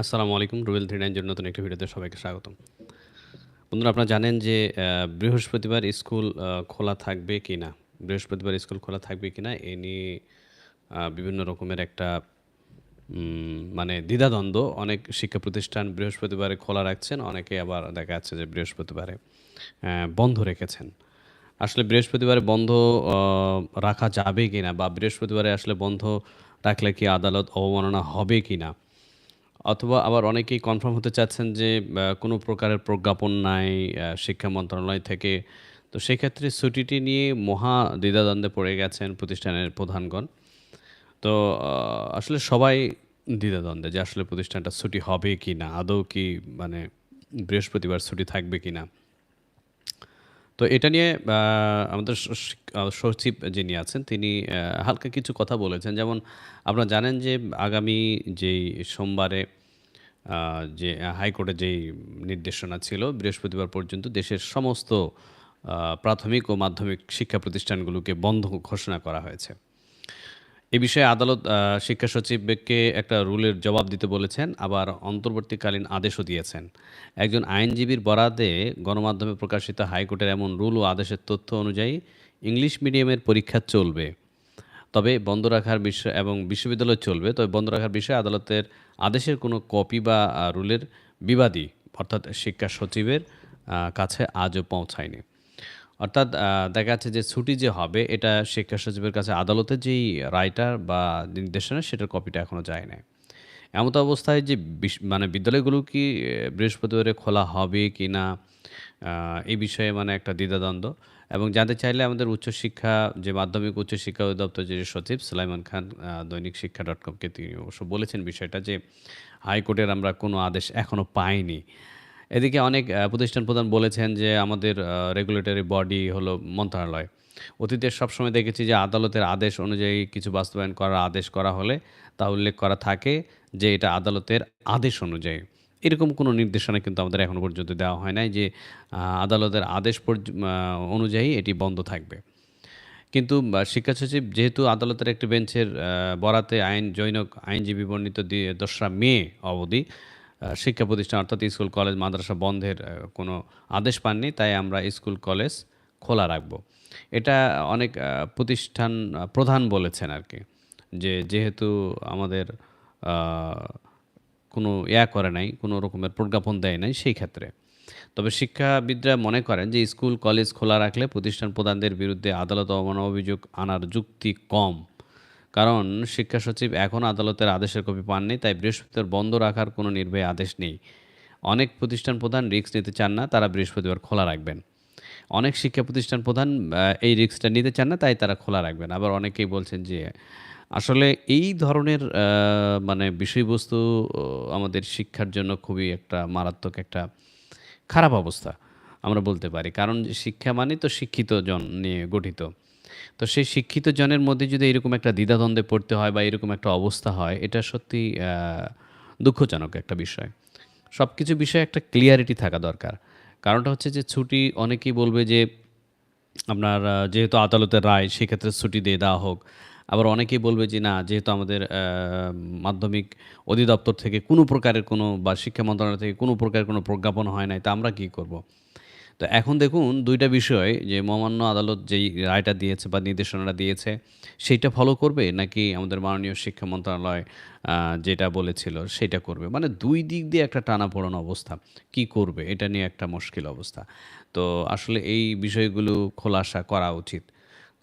আসসালামু আলাইকুম, Rubel three nine নতুন একটি ভিডিওতে সবাইকে স্বাগতম। বন্ধুরা, আপনারা জানেন যে বৃহস্পতিবার স্কুল খোলা থাকবে কি না বৃহস্পতিবার স্কুল খোলা থাকবে কি না এ নিয়ে বিভিন্ন রকমের একটা মানে দ্বিধাদ্বন্দ্ব। অনেক শিক্ষা প্রতিষ্ঠান বৃহস্পতিবারে খোলা রাখছেন, অনেকে আবার দেখা যাচ্ছে যে বৃহস্পতিবারে বন্ধ রেখেছেন। আসলে বৃহস্পতিবারে বন্ধ রাখা যাবে কি না বা বৃহস্পতিবারে আসলে বন্ধ রাখলে কি আদালত অবমাননা হবে কি না অথবা আবার অনেকেই কনফার্ম হতে চাচ্ছেন যে কোনো প্রকারের প্রজ্ঞাপন নাই শিক্ষা মন্ত্রণালয় থেকে। তো সেক্ষেত্রে ছুটিটি নিয়ে মহা দ্বিধাদ্বন্দ্বে পড়ে গেছেন প্রতিষ্ঠানের প্রধানগণ। তো আসলে সবাই দ্বিধাদ্বন্দ্বে যে আসলে প্রতিষ্ঠানটা ছুটি হবে কি না আদৌ কি মানে বৃহস্পতিবার ছুটি থাকবে কি না তো এটা নিয়ে আমাদের সচিব যিনি আছেন, তিনি হালকা কিছু কথা বলেছেন। যেমন আপনারা জানেন যে আগামী যেই সোমবারে যে হাইকোর্টে যেই নির্দেশনা ছিল, বৃহস্পতিবার পর্যন্ত দেশের সমস্ত প্রাথমিক ও মাধ্যমিক শিক্ষা প্রতিষ্ঠানগুলোকে বন্ধ ঘোষণা করা হয়েছে। এ বিষয়ে আদালত শিক্ষা সচিবকে একটা রুলের জবাব দিতে বলেছেন, আবার অন্তর্বর্তীকালীন আদেশও দিয়েছেন। একজন আইনজীবীর বরাদে গণমাধ্যমে প্রকাশিত হাইকোর্টের এমন রুল ও আদেশের তথ্য অনুযায়ী ইংলিশ মিডিয়ামের পরীক্ষা চলবে। তবে বন্ধ রাখার বিষয় এবং বিশ্ববিদ্যালয় চলবে। তবে বন্ধ রাখার বিষয়ে আদালতের আদেশের কোনো কপি বা রুলের বিবাদী, অর্থাৎ শিক্ষা সচিবের কাছে আজও পৌঁছায়নি। অর্থাৎ দেখা যাচ্ছে যে ছুটি যে হবে, এটা শিক্ষা সচিবের কাছে আদালতের যেই রায়টার বা নির্দেশনা সেটার কপিটা এখনও যায় না এমত অবস্থায় যে মানে বিদ্যালয়গুলো কি বৃহস্পতিবারে খোলা হবে কি না এই বিষয়ে মানে একটা দ্বিধাদ্বন্দ্ব। এবং জানতে চাইলে আমাদের উচ্চশিক্ষা, যে মাধ্যমিক উচ্চশিক্ষা অধিদপ্তর যে সচিব সুলাইমান খান দৈনিক শিক্ষা ডট কমকে তিনি অবশ্য বলেছেন বিষয়টা যে হাইকোর্টের আমরা কোনো আদেশ এখনও পাইনি। এদিকে অনেক প্রতিষ্ঠান প্রধান বলেছেন যে আমাদের রেগুলেটরি বডি হলো মন্ত্রণালয়। অতীতে সবসময় দেখেছি যে আদালতের আদেশ অনুযায়ী কিছু বাস্তবায়ন করার আদেশ করা হলে তা উল্লেখ করা থাকে যে এটা আদালতের আদেশ অনুযায়ী। এরকম কোনো নির্দেশনা কিন্তু আমাদের এখনও পর্যন্ত দেওয়া হয় নাই যে আদালতের আদেশ অনুযায়ী এটি বন্ধ থাকবে। কিন্তু শিক্ষা সচিব যেহেতু আদালতের একটি বেঞ্চের বরাতে আইন, জৈনক আইনজীবী বর্ণিত দিয়ে দোসরা মে অবধি শিক্ষা প্রতিষ্ঠান অর্থাৎ স্কুল, কলেজ, মাদ্রাসা বন্ধের কোনো আদেশ পাননি, তাই আমরা স্কুল, কলেজ খোলা রাখব। এটা অনেক প্রতিষ্ঠান প্রধান বলেছেন আর কি যে যেহেতু আমাদের কোনো ইয়া করে নাই, কোনো রকমের প্রজ্ঞাপন দেয় নাই সেই ক্ষেত্রে। তবে শিক্ষাবিদরা মনে করেন যে স্কুল, কলেজ খোলা রাখলে প্রতিষ্ঠান প্রধানদের বিরুদ্ধে আদালত অবমাননা অভিযোগ আনার যুক্তি কম। কারণ শিক্ষা সচিব এখন আদালতের আদেশের কপি পাননি, তাই বৃহস্পতিবার বন্ধ রাখার কোনো নির্ভয় আদেশ নেই। অনেক প্রতিষ্ঠান প্রধান রিস্ক নিতে চান না, তারা বৃহস্পতিবার খোলা রাখবেন। অনেক শিক্ষা প্রতিষ্ঠান প্রধান এই রিক্সটা নিতে চান না, তাই তারা খোলা রাখবেন। আবার অনেকেই বলছেন যে, আসলে এই ধরনের মানে বিষয়বস্তু আমাদের শিক্ষার জন্য খুবই একটা মারাত্মক একটা খারাপ অবস্থা, আমরা বলতে পারি। কারণ শিক্ষা মানে তো শিক্ষিত জন নিয়ে গঠিত। তো সেই শিক্ষিত জনের মধ্যে যদি এরকম একটা দ্বিধাদ্বন্দ্বে পড়তে হয় বা এরকম একটা অবস্থা হয়, এটা সত্যি দুঃখজনক একটা বিষয়। সব কিছু বিষয়ে একটা ক্লিয়ারিটি থাকা দরকার। কারণটা হচ্ছে যে ছুটি, অনেকেই বলবে যে আপনার যেহেতু আদালতের রায়, সেক্ষেত্রে ছুটি দিয়ে দেওয়া হোক। আবার অনেকেই বলবে যে না, যেহেতু আমাদের মাধ্যমিক অধিদপ্তর থেকে কোনো প্রকারের কোনো বা শিক্ষা মন্ত্রণালয় থেকে কোনো প্রকারের কোনো প্রজ্ঞাপন হয় নাই, তা আমরা কী করব? তো এখন দেখুন দুইটা বিষয়, যে মহামান্য আদালত যেই রায়টা দিয়েছে বা নির্দেশনাটা দিয়েছে, সেইটা ফলো করবে নাকি আমাদের মাননীয় শিক্ষা মন্ত্রণালয় যেটা বলেছিল সেটা করবে? মানে দুই দিক দিয়ে একটা টানাপোড়ানো অবস্থা। কি করবে? এটা নিয়ে একটা মুশকিল অবস্থা। তো আসলে এই বিষয়গুলো খোলাসা করা উচিত।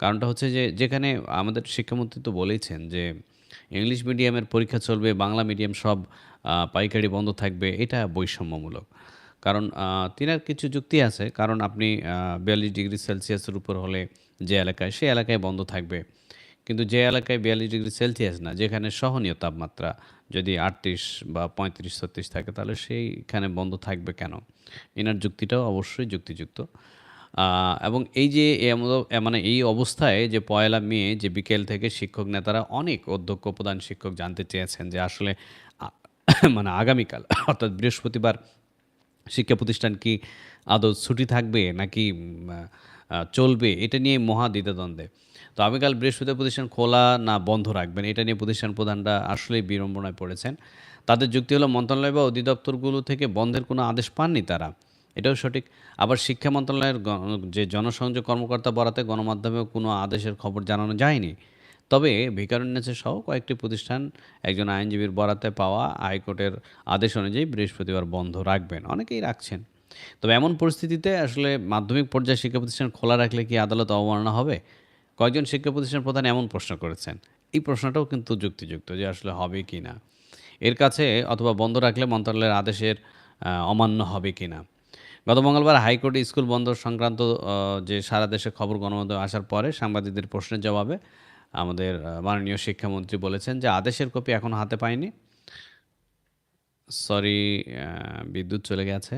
কারণটা হচ্ছে যে, যেখানে আমাদের শিক্ষামন্ত্রী তো বলেইছেন যে, ইংলিশ মিডিয়ামের পরীক্ষা চলবে, বাংলা মিডিয়াম সব পাইকারি বন্ধ থাকবে, এটা বৈষম্যমূলক। কারণ তিনার কিছু যুক্তি আছে। কারণ আপনি বিয়াল্লিশ ডিগ্রি সেলসিয়াসের উপর হলে যে এলাকায়, সেই এলাকায় বন্ধ থাকবে। কিন্তু যে এলাকায় বিয়াল্লিশ ডিগ্রি সেলসিয়াস না, যেখানে সহনীয় তাপমাত্রা যদি আটত্রিশ বা পঁয়ত্রিশ, ছত্রিশ থাকে, তাহলে সেইখানে বন্ধ থাকবে কেন? এনার যুক্তিটাও অবশ্যই যুক্তিযুক্ত। এবং এই যে মানে এই অবস্থায় যে পয়লা মে, যে বিকেল থেকে শিক্ষক নেতারা অনেক অধ্যক্ষ, প্রধান শিক্ষক জানতে চেয়েছেন যে আসলে মানে আগামীকাল, অর্থাৎ বৃহস্পতিবার শিক্ষা প্রতিষ্ঠান কি আদৌ ছুটি থাকবে নাকি চলবে? এটা নিয়ে মহা দ্বিধাদ্বন্দ্বে। তো আগামীকাল বৃহস্পতিবার প্রতিষ্ঠান খোলা না বন্ধ রাখবেন, এটা নিয়ে প্রতিষ্ঠান প্রধানরা আসলেই বিড়ম্বনায় পড়েছেন। তাদের যুক্তি হলো, মন্ত্রণালয় বা অধিদপ্তরগুলো থেকে বন্ধের কোনো আদেশ পাননি তারা। এটাও সঠিক। আবার শিক্ষা মন্ত্রণালয়ের যে জনসংযোগ কর্মকর্তা বরাতে গণমাধ্যমেও কোনো আদেশের খবর জানানো যায়নি। তবে ভিকারুন্যাসে সহ কয়েকটি প্রতিষ্ঠান একজন আইনজীবীর বরাতে পাওয়া হাইকোর্টের আদেশ অনুযায়ী বৃহস্পতিবার বন্ধ রাখবেন। অনেকেই রাখছেন। তবে এমন পরিস্থিতিতে আসলে মাধ্যমিক পর্যায়ে শিক্ষা প্রতিষ্ঠান খোলা রাখলে কি আদালত অবমাননা হবে? কয়েকজন শিক্ষা প্রতিষ্ঠান প্রধান এমন প্রশ্ন করেছেন। এই প্রশ্নটাও কিন্তু যুক্তিযুক্ত যে আসলে হবে কি না। এর কাছে অথবা বন্ধ রাখলে মন্ত্রণালয়ের আদেশের অমান্য হবে কি না। গত মঙ্গলবার হাইকোর্টে স্কুল বন্ধ সংক্রান্ত যে সারা দেশে খবর গণমাধ্যমে আসার পরে সাংবাদিকদের প্রশ্নের জবাবে আমাদের মাননীয় শিক্ষামন্ত্রী বলেছেন যে আদেশের কপি এখনও হাতে পায়নি সরি বিদ্যুৎ চলে গেছে।